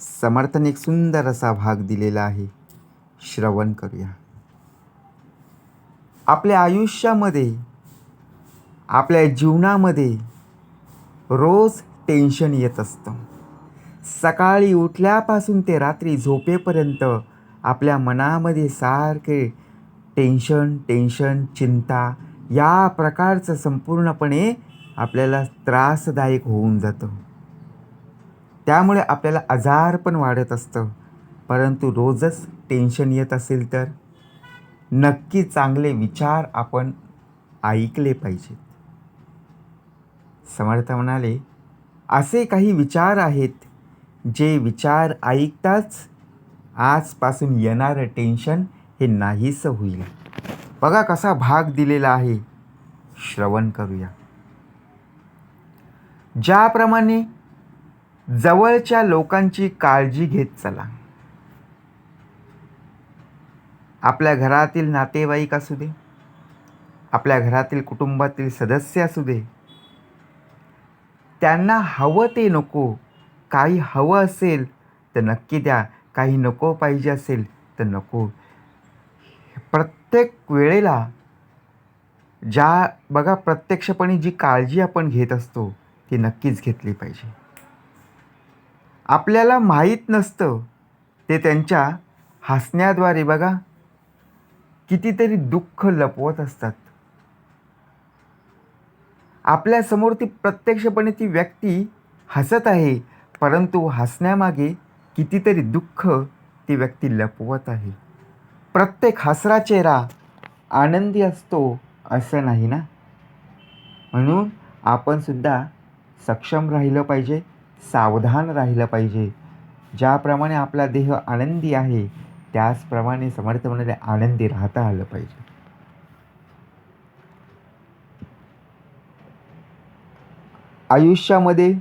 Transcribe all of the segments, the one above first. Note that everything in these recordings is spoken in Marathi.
समर्थन एक सुंदर असा भाग दिलेला आहे. श्रवण करूया. आपल्या आयुष्यामध्ये आपल्या जीवनामध्ये रोज टेन्शन येत असतं. सकाळी उठल्यापासून ते रात्री झोपेपर्यंत आपल्या मनामध्ये सारखे टेन्शन टेन्शन चिंता या प्रकारचं संपूर्णपणे आपल्याला त्रासदायक होऊन जातं. त्यामुळे आपल्याला आजार पण वाढत असतं. परंतु रोजच टेन्शन येत असेल तर नक्की चांगले विचार आपण ऐकले पाहिजेत. समर्थ म्हणाले असे काही विचार आहेत जे विचार ऐकताच आजपासून येणारं टेन्शन हे नाहीसं होईल. बघा कसा भाग दिलेला आहे. श्रवण करूया. ज्याप्रमाणे जवळच्या लोकांची काळजी घेत चला. आपल्या घरातील नातेवाईक असू दे आपल्या घरातील कुटुंबातील सदस्य असू दे त्यांना हवं ते नको काही हवं असेल तर नक्की द्या काही नको पाहिजे असेल तर नको. प्रत्येक वेळेला ज्या बघा प्रत्यक्षपणे जी काळजी आपण घेत असतो ती नक्कीच घेतली पाहिजे. आपल्याला माहीत नसतं. ते त्यांच्या हसण्याद्वारे बघा. कितीतरी दुःख लपवत असतात. आपल्यासमोर ती प्रत्यक्षपणे ती व्यक्ती हसत आहे. परंतु हसण्यामागे कितीतरी दुःख ती व्यक्ती लपवत आहे. प्रत्येक हसरा चेहरा आनंदी असतो असं नाही ना? म्हणून आपणसुद्धा सक्षम राहिलं पाहिजे. सावधान राहिलं पाहिजे. ज्याप्रमाणे आपला देह आनंदी आहे त्याचप्रमाणे समर्थ म्हणाले आनंदी राहता आलं पाहिजे. आयुष्यामध्ये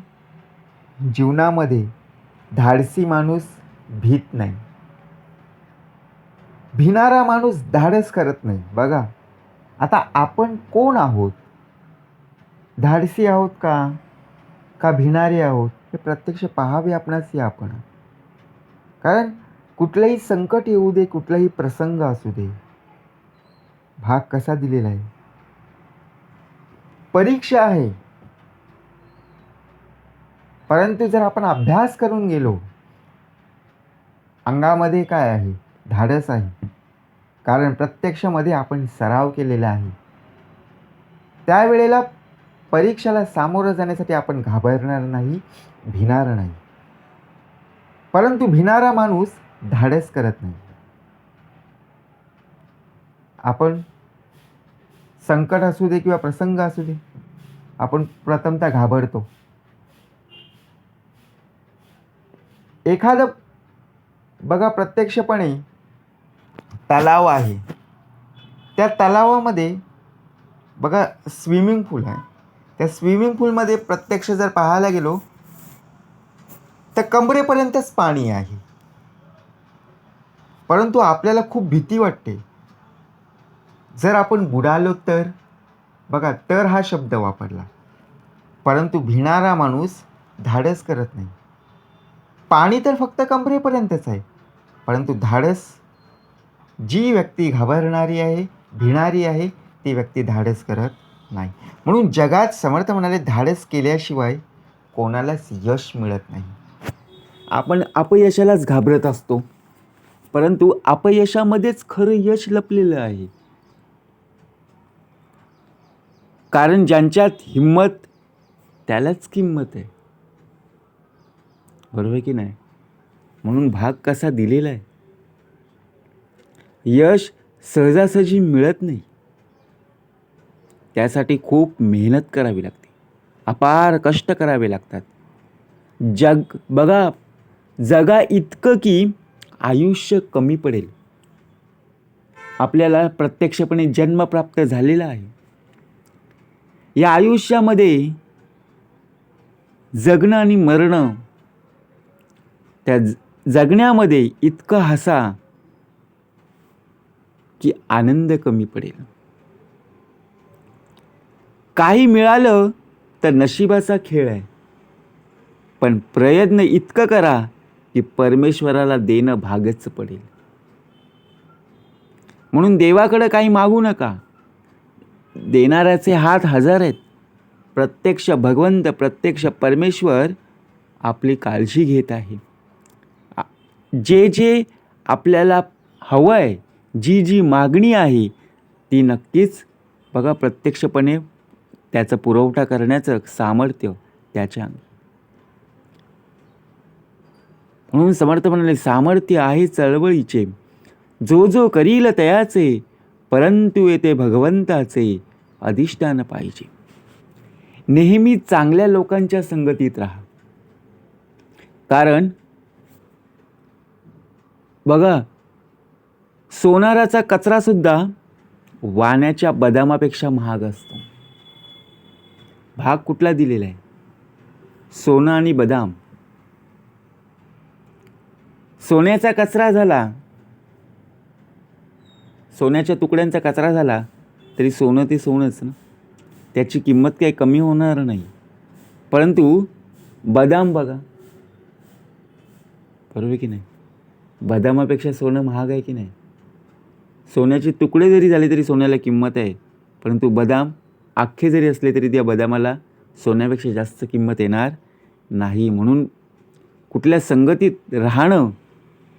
जीवनामध्ये धाडसी माणूस भीत नाही. भिणारा माणूस धाडस करत नाही. बघा आता आपण कोण आहोत? धाडसी आहोत का? का भिणारे आहोत? हे प्रत्यक्ष पाहावे आपणास आपण. कारण कुठलंही संकट येऊ दे कुठलाही प्रसंग असू दे भाग कसा दिलेला आहे? परीक्षा आहे. परंतु जर आपण अभ्यास करून गेलो अंगामध्ये काय आहे? धाडस आहे. कारण प्रत्यक्षामध्ये आपण सराव केलेला आहे. त्यावेळेला परीक्षेला सामोरं जाण्यासाठी आपण घाबरणार नाही भिणार नाही. परंतु भिणारा माणूस धाडस करत नाही. आपण संकट असू दे किंवा प्रसंग असू दे आपण प्रथमतः घाबरतो. एखादं बघा प्रत्यक्षपणे तलाव आहे. त्या तलावामध्ये बघा स्विमिंग पूल आहे. त्या स्विमिंग पूलमध्ये प्रत्यक्ष जर पाहायला गेलो तर कमरेपर्यंतच पाणी आहे. परंतु आपल्याला खूप भीती वाटते. जर आपण बुडालो तर बघा तर हा शब्द वापरला. परंतु भिणारा माणूस धाडस करत नाही. पाणी तर फक्त कमरेपर्यंतच आहे. परंतु धाडस जी व्यक्ती घाबरणारी आहे भिणारी आहे ती व्यक्ती धाडस करत नाही. म्हणून जगात समर्थ म्हणाले धाडस केल्याशिवाय कोणालाच यश मिळत नाही. आपण अपयशालाच घाबरत असतो. परंतु अपयशामध्येच खरं यश लपलेलं आहे. कारण ज्यांच्यात हिंमत त्यालाच किंमत आहे. बरोबर आहे की नाही? म्हणून भाग कसा दिलेला आहे? यश सहजासहजी मिळत नाही. त्यासाठी खूप मेहनत करावी लागते. अपार कष्ट करावे लागतात. जग बघा जगा इतकं की आयुष्य कमी पडेल. आपल्याला प्रत्यक्षपणे जन्म प्राप्त झालेला आहे. या आयुष्यामध्ये जगणं आणि मरणं त्या जगण्यामध्ये इतकं हसा की आनंद कमी पडेल. काही मिळालं तर नशिबाचा खेळ आहे. पण प्रयत्न इतकं करा की परमेश्वराला देणं भागच पडेल. म्हणून देवाकडं काही मागू नका. देणाऱ्याचे हात हजार आहेत. प्रत्यक्ष भगवंत प्रत्यक्ष परमेश्वर आपली काळजी घेत आहे. जे जे आपल्याला हवं आहे जी जी मागणी आहे ती नक्कीच बघा प्रत्यक्षपणे त्याचा पुरवठा करण्याचं सामर्थ्य त्याच्या अंगी. म्हणून समर्थ म्हणाले सामर्थ्य आहे चळवळीचे. जो जो करील तयाचे परंतु येते भगवंताचे अधिष्ठान पाहिजे. नेहमी चांगल्या लोकांच्या संगतीत राहा. कारण बघा सोनाराचा कचरा सुद्धा वाण्याच्या बदामापेक्षा महाग असतो. भाग कुठला दिलेला आहे? सोनं आणि बदाम. सोन्याचा कचरा झाला. सोन्याच्या तुकड्यांचा कचरा झाला तरी सोनं ते सोनंच ना. त्याची किंमत काही कमी होणार नाही. परंतु बदाम बघा. बरोबर की नाही? बदामापेक्षा सोनं महाग आहे की नाही? सोन्याचे तुकडे जरी झाले तरी सोन्याला किंमत आहे. परंतु बदाम अख्खे जरी असले तरी त्या बदामाला सोन्यापेक्षा जास्त किंमत येणार नाही. म्हणून कुठल्या संगतीत राहणं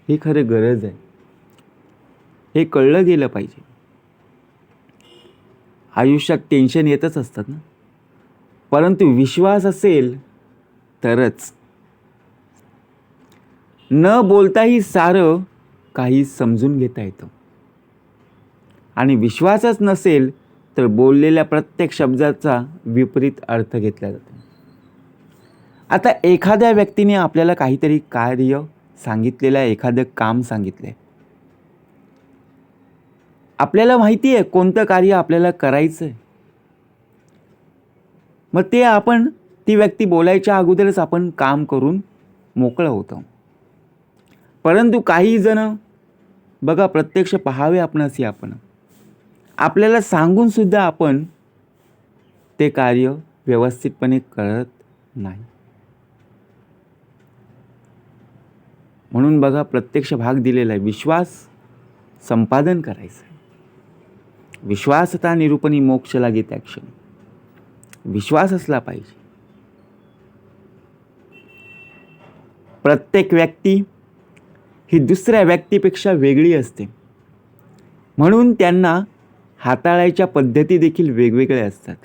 ही खरं गरज आहे. हे कळलं गेलं पाहिजे. आयुष्यात टेन्शन येतच असतात ना. परंतु विश्वास असेल तरच. न बोलताही सारं काही समजून घेता येतं. आणि विश्वासच नसेल तर बोललेल्या प्रत्येक शब्दाचा विपरीत अर्थ घेतला जातो. आता एखाद्या व्यक्तीने आपल्याला काहीतरी कार्य सांगितलेलं आहे एखादं काम सांगितलं आहे आपल्याला माहिती आहे कोणतं कार्य आपल्याला करायचं आहे मग ते आपण ती व्यक्ती बोलायच्या अगोदरच आपण काम करून मोकळं होतं. परंतु काही जण बघा प्रत्यक्ष पहावे आपणास आपण. आपल्याला सांगूनसुद्धा आपण ते कार्य व्यवस्थितपणे करत नाही. म्हणून बघा प्रत्यक्ष भाग दिलेला आहे. विश्वास संपादन करायचं आहे. विश्वासता निरूपणी मोक्ष लागे त्या क्षणी. विश्वास असला पाहिजे. प्रत्येक व्यक्ती ही दुसऱ्या व्यक्तीपेक्षा वेगळी असते. म्हणून त्यांना हाताळायच्या पद्धती देखील वेगवेगळ्या असतात.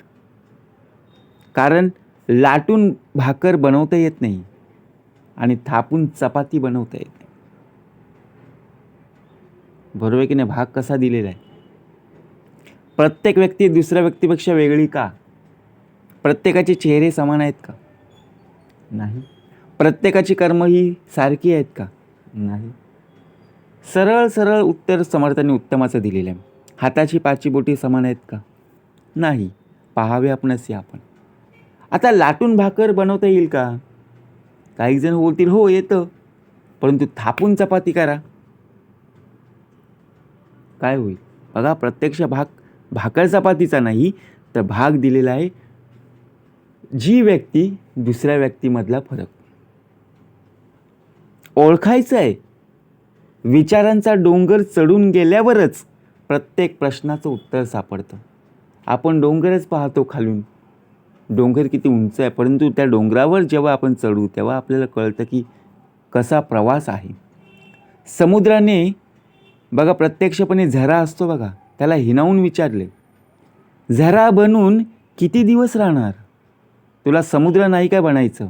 कारण लाटून भाकर बनवता येत नाही आणि थापून चपाती बनवता येत नाही. बरोबर की नाही? भाग कसा दिलेला आहे? प्रत्येक व्यक्ती दुसऱ्या व्यक्तीपेक्षा वेगळी का? प्रत्येकाचे चेहरे समान आहेत का? नाही. प्रत्येकाची कर्म ही सारखी आहेत का? नाही. सरळ सरळ उत्तर समर्थाने उत्तमाचं दिलेलं आहे. हाताची पाची बोटी समान आहेत का? नाही. पाहावे आपणच या आपण. आता लाटून भाकर बनवता येईल का? काही जण बोलतील हो येतं. परंतु थापून चपाती करा. काय होईल? बघा प्रत्यक्ष भाग भाकर चपातीचा नाही तर भाग दिलेला आहे जी व्यक्ती दुसऱ्या व्यक्तीमधला फरक. ओळखायचं आहे. विचारांचा डोंगर चढून गेल्यावरच प्रत्येक प्रश्नाचं उत्तर सापडतं. आपण डोंगरच पाहतो खालून. डोंगर किती उंच आहे परंतु त्या डोंगरावर जेव्हा आपण चढू तेव्हा आपल्याला कळतं की कसा प्रवास आहे. समुद्राने बघा प्रत्यक्षपणे झरा असतो बघा त्याला हिनावून विचारले. झरा बनून किती दिवस राहणार? तुला समुद्र नाही काय बनायचं?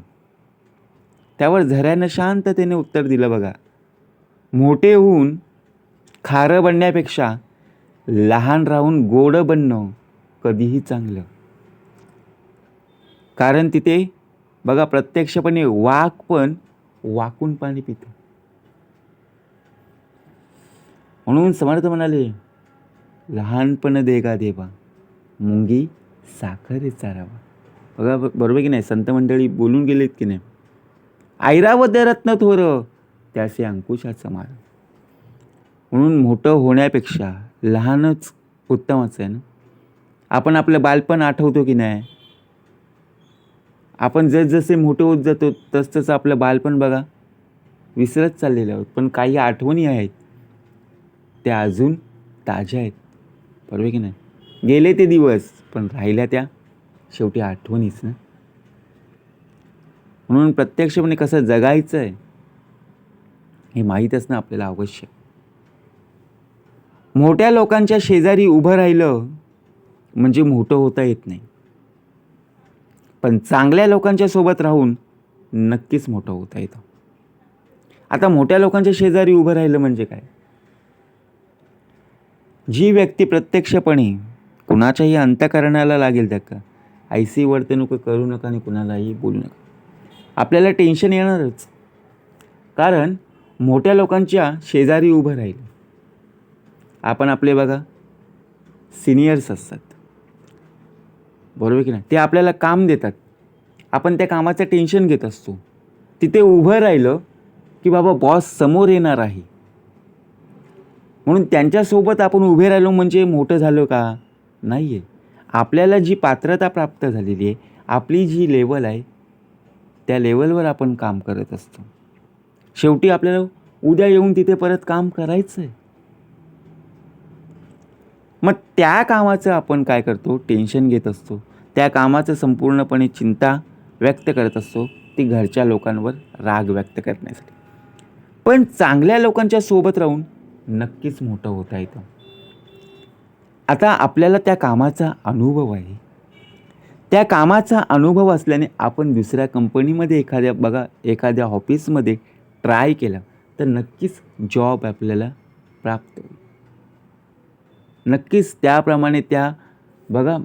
त्यावर झऱ्यानं शांततेने उत्तर दिलं बघा. मोठे होऊन खारं बनण्यापेक्षा लहान राहून गोड बनणं कधीही चांगलं. कारण तिथे बघा प्रत्यक्षपणे वाघ पण वाकून पाणी पितो. म्हणून समर्थ म्हणाले लहानपण देगा देवा मुंगी साखर चारावा. बघा बरोबर की नाही? संत मंडळी बोलून गेलेत की नाही? ऐरावत रत्न थोर त्याचे अंकुशाचं मार म्हणून मोठं होण्यापेक्षा लहानच उत्तमच आहे ना? आपण आपलं बालपण आठवतो की नाही? आपण जसजसे मोठे होत जातो तसतसं आपलं बालपण बघा विसरत चाललेलं आहोत. पण काही आठवणी आहेत त्या अजून ताज्या आहेत. बरोबर की नाही? गेले ते दिवस पण राहिल्या त्या. शेवटी आठवणीच ना? म्हणून प्रत्यक्षपणे कसं जगायचं आहे हे माहीत असणं आपल्याला आवश्यक मोठ्या लोकांच्या शेजारी उभं राहिलं म्हणजे मोठं होता येत नाही. पण चांगल्या लोकांच्या सोबत राहून नक्कीच मोठं होता येतं. आता मोठ्या लोकांच्या शेजारी उभं राहिलं म्हणजे काय? जी व्यक्ती प्रत्यक्षपणे कुणाच्याही अंतकरणाला लागेल धक्का का? वर्तणूक करू नका आणि कुणालाही बोलू नका. आपल्याला टेन्शन येणारच. कारण मोठ्या लोकांच्या शेजारी उभं राहील. आपण आपले बघा सिनियर्स असतात. बरोबर की नाही? ते आपल्याला काम देतात. आपण त्या कामाचं टेन्शन घेत असतो. तिथे उभं राहिलं की बाबा बॉस समोर येणार आहे. म्हणून त्यांच्यासोबत आपण उभे राहिलो म्हणजे मोठं झालो का? नाही आहे आपल्याला जी पात्रता प्राप्त झालेली आहे आपली जी लेवल आहे त्या लेवलवर आपण काम करत असतो. शेवटी आपल्याला उद्या येऊन तिथे परत काम करायचं आहे मग त्या कामाचं आपण काय करतो? टेन्शन घेत असतो. त्या कामाचं संपूर्णपणे चिंता व्यक्त करत असतो. ती घरच्या लोकांवर राग व्यक्त करण्यासाठी. पण चांगल्या लोकांच्या सोबत राहून नक्कीच मोठं होता येतं आता आपल्याला त्या कामाचा अनुभव आहे. त्या कामाचा अनुभव असल्याने आपण दुसऱ्या कंपनीमध्ये एखाद्या बघा एखाद्या ऑफिसमध्ये ट्राय केलं तर नक्कीच जॉब आपल्याला प्राप्त होईल. नक्कीच त्याप्रमाणे त्या बघा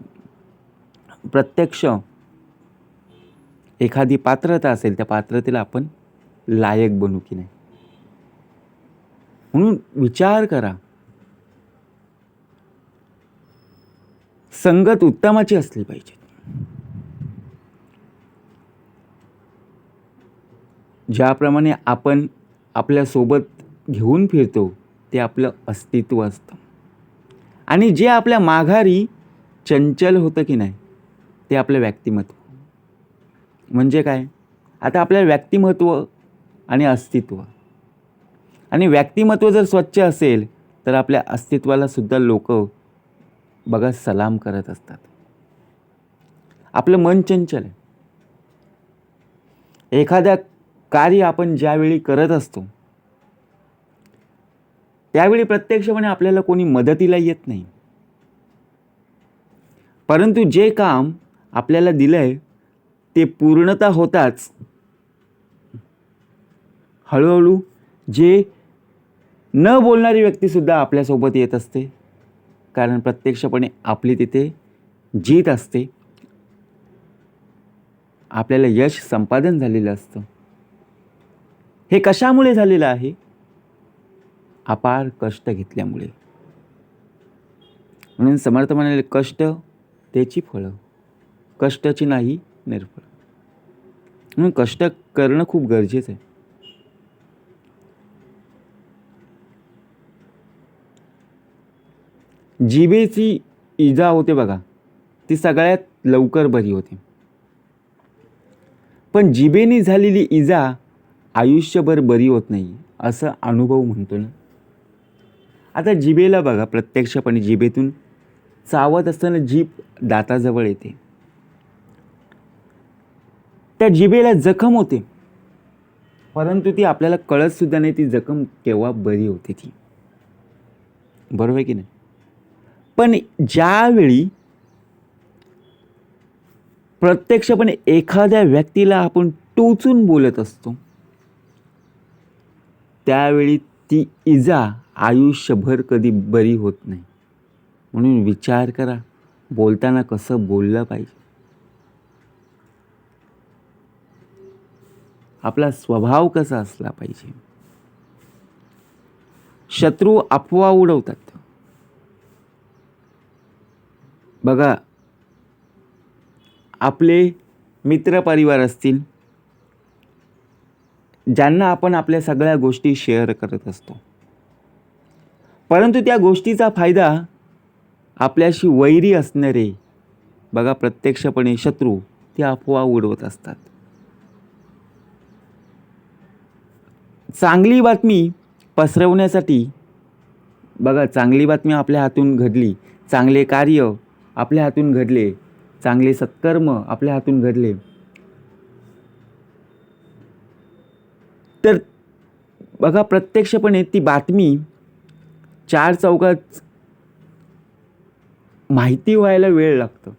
प्रत्यक्ष एखादी पात्रता असेल त्या पात्रतेला आपण लायक बनू की नाही. म्हणून विचार करा. संगत उत्तमाची असली पाहिजे. ज्याप्रमाणे आपण आपल्यासोबत घेऊन फिरतो ते आपलं अस्तित्व असतं. आणि जे आपल्या माघारी चंचल होतं की नाही ते आपलं व्यक्तिमत्व. म्हणजे काय? आता आपलं व्यक्तिमत्व आणि अस्तित्व. आणि व्यक्तिमत्व जर स्वच्छ असेल तर आपल्या अस्तित्वाला सुद्धा लोक बघा सलाम करत असतात. आपलं मन चंचल आहे. एखाद्या कार्य आपण ज्यावेळी करत असतो त्यावेळी प्रत्यक्षपणे आपल्याला कोणी मदतीला येत नाही. परंतु जे काम आपल्याला दिलं आहे ते पूर्णता होताच. हळूहळू जे न बोलणारी व्यक्तीसुद्धा आपल्यासोबत येत असते. कारण प्रत्यक्षपणे आपली तिथे जीत असते. आपल्याला यश संपादन झालेलं असतं. हे कशामुळे झालेलं आहे? अपार कष्ट घेतल्यामुळे. म्हणून समर्थ म्हणाले कष्ट त्याची फळं कष्टाची नाही निर्फळ. म्हणून कष्ट करणं खूप गरजेचं आहे. जिबेची इजा होते बघा ती सगळ्यात लवकर बरी होते. पण जिबेने झालेली इजा आयुष्यभर बरी होत नाही असं अनुभव म्हणतो ना. आता जिभेला बघा प्रत्यक्षपणे जिभेतून चावत असताना जीभ दाताजवळ येते. त्या जिभेला जखम होते. परंतु ती आपल्याला कळत सुद्धा नाही ती जखम केव्हा बरी होते ती. बरोबर आहे की नाही? पण ज्यावेळी प्रत्यक्षपणे एखाद्या व्यक्तीला आपण टोचून बोलत असतो त्यावेळी ती इजा आयुष्यभर कधी बरी होत नाही. म्हणून विचार करा बोलताना कसं बोललं पाहिजे. आपला स्वभाव कसा असला पाहिजे. शत्रू अफवा उडवतात. बघा आपले मित्रपरिवार असतील ज्यांना आपण आपल्या सगळ्या गोष्टी शेअर करत असतो. परंतु त्या गोष्टीचा फायदा आपल्याशी वैरी असणारे बघा प्रत्यक्षपणे शत्रू ते अफवा उडवत असतात. चांगली बातमी पसरवण्यासाठी बघा चांगली बातमी आपल्या हातून घडली चांगले कार्य आपल्या हातून घडले चांगले सत्कर्म आपल्या हातून घडले तर बघा प्रत्यक्षपणे ती बातमी चार चौकात माहिती व्हायला वेळ लागतं.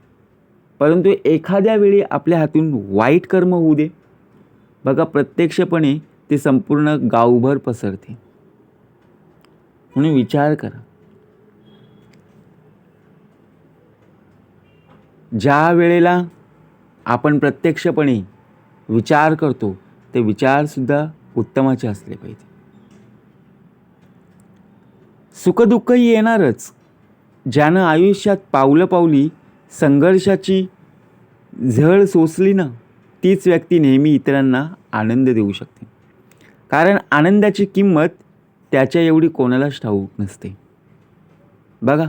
परंतु एखाद्या वेळी आपल्या हातून वाईट कर्म होऊ दे. बघा प्रत्यक्षपणे ते संपूर्ण गावभर पसरते. म्हणून विचार करा. ज्या वेळेला आपण प्रत्यक्षपणे विचार करतो ते विचारसुद्धा उत्तमाचे असले पाहिजे. सुखदुःखही येणारच. ज्यानं आयुष्यात पावलं पावली संघर्षाची झळ सोसली ना तीच व्यक्ती नेहमी इतरांना आनंद देऊ शकते. कारण आनंदाची किंमत त्याच्या एवढी कोणालाच ठाऊक नसते. बघा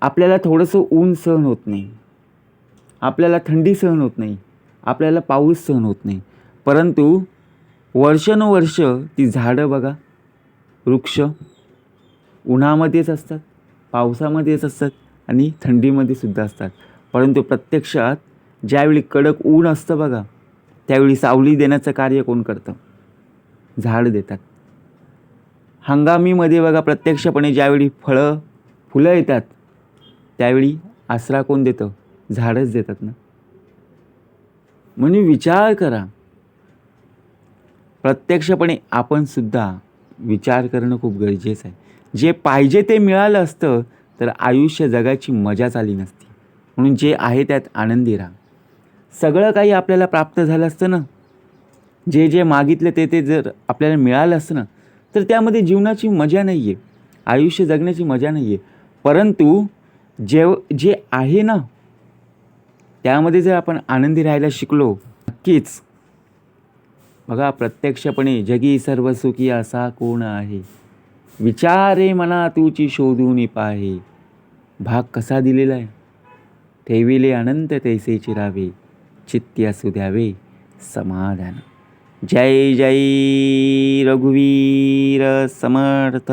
आपल्याला थोडंसं ऊन सहन होत नाही. आपल्याला थंडी सहन होत नाही. आपल्याला पाऊस सहन होत नाही. परंतु वर्षानुवर्ष ती झाडं बघा वृक्ष उन्हामध्येच असतात पावसामध्येच असतात आणि थंडीमध्ये सुद्धा असतात. परंतु प्रत्यक्षात ज्यावेळी कडक ऊन असतं बघा त्यावेळी सावली देण्याचं कार्य कोण करतं? झाड देतात. हंगामीमध्ये बघा प्रत्यक्षपणे ज्यावेळी फळं फुलं येतात त्यावेळी आसरा कोण देतं? झाडच देतात ना. म्हणजे विचार करा. प्रत्यक्षपणे आपणसुद्धा विचार करणं खूप गरजेचं आहे. जे पाहिजे ते मिळालं असतं तर आयुष्य जगाची मजाच आली नसती. म्हणून जे आहे त्यात आनंदी राहा. सगळं काही आपल्याला प्राप्त झालं असतं ना? जे जे मागितलं ते ते जर आपल्याला मिळालं असतं ना? तर त्यामध्ये जीवनाची मजा नाही आहे आयुष्य जगण्याची मजा नाही आहे परंतु जेव जे आहे ना? त्यामध्ये जर आपण आनंदी राहायला शिकलो नक्कीच बघा प्रत्यक्षपणे जगी सर्व सुखी असा कोण आहे? विचारे मना तुची शोधून पाहे. भाग कसा दिलेला आहे? ठेविले अनंत तैसे चिरावे. चित्ती असू द्यावे समाधान. जय जय रघुवीर समर्थ.